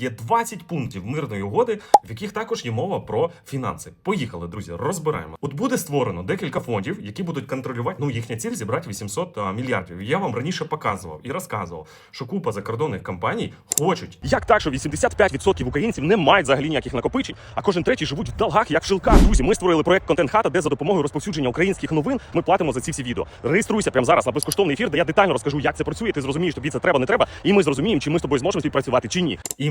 Є 20 пунктів мирної угоди, в яких також є мова про фінанси. Поїхали, друзі, розбираємо. От буде створено декілька фондів, які будуть контролювати. Ну їхня ціль зібрати 800 а, мільярдів. Я вам раніше показував і розказував, що купа закордонних компаній хочуть. Як так, що 85% українців не мають взагалі ніяких накопичень, а кожен третій живуть в долгах, як в жилках. Друзі, ми створили проект Контент Хата, де за допомогою розповсюдження українських новин ми платимо за ці всі відео. Реєструйся прямо зараз на безкоштовний ефір, де я детально розкажу, як це працює. Ти зрозумієш, тобі це треба, не треба, і ми зрозуміємо, чи ми з тобою зможемо співпрацювати чи ні. і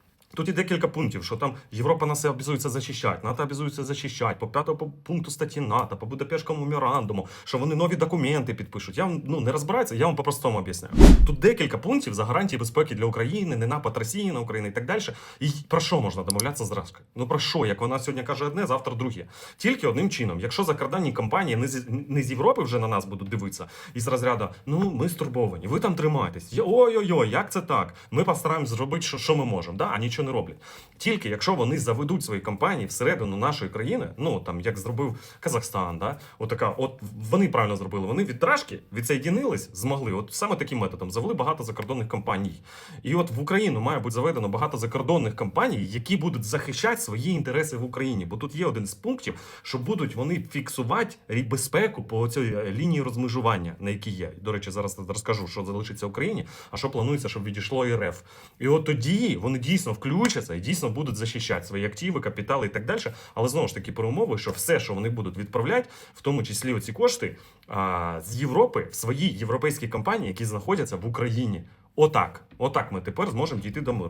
Тут є декілька пунктів, що там Європа нас обязується захищати, НАТО обязується захищати, по п'ятому пункту статті НАТО, по Будапештському меморандуму, що вони нові документи підпишуть. Я вам ну не розбираюся, я вам по-простому об'ясняю. Тут декілька пунктів за гарантії безпеки для України, не напад Росії на Україну і так далі. І про що можна домовлятися з Рашкою? Ну про що? Як вона сьогодні каже одне, завтра друге. Тільки одним чином, якщо закордонні компанії не з, не з Європи вже на нас будуть дивитися, із розряду, ну ми стурбовані, ви там тримаєтесь. Ой-ой-ой, як це так? Ми постараємось зробити, що, що ми можемо, да? а нічого не роблять. Тільки якщо вони заведуть свої компанії всередину нашої країни, ну там як зробив Казахстан, да? Отака, от вони правильно зробили. Вони від Рашки відсоєдінились, змогли. От саме таким методом завели багато закордонних компаній. І от в Україну має бути заведено багато закордонних компаній, які будуть захищати свої інтереси в Україні. Бо тут є один з пунктів, що будуть вони фіксувати безпеку по цій е, лінії розмежування, на якій є. До речі, зараз розкажу, що залишиться Україні, а що планується, щоб відійшло РФ. І от тоді вони дійсно включаться і дійсно будуть захищати свої активи, капітали і так далі. Але знову ж таки, про умови, що все, що вони будуть відправляти, в тому числі оці кошти а, з Європи в свої європейські компанії, які знаходяться в Україні. Отак, отак ми тепер зможемо дійти до миру.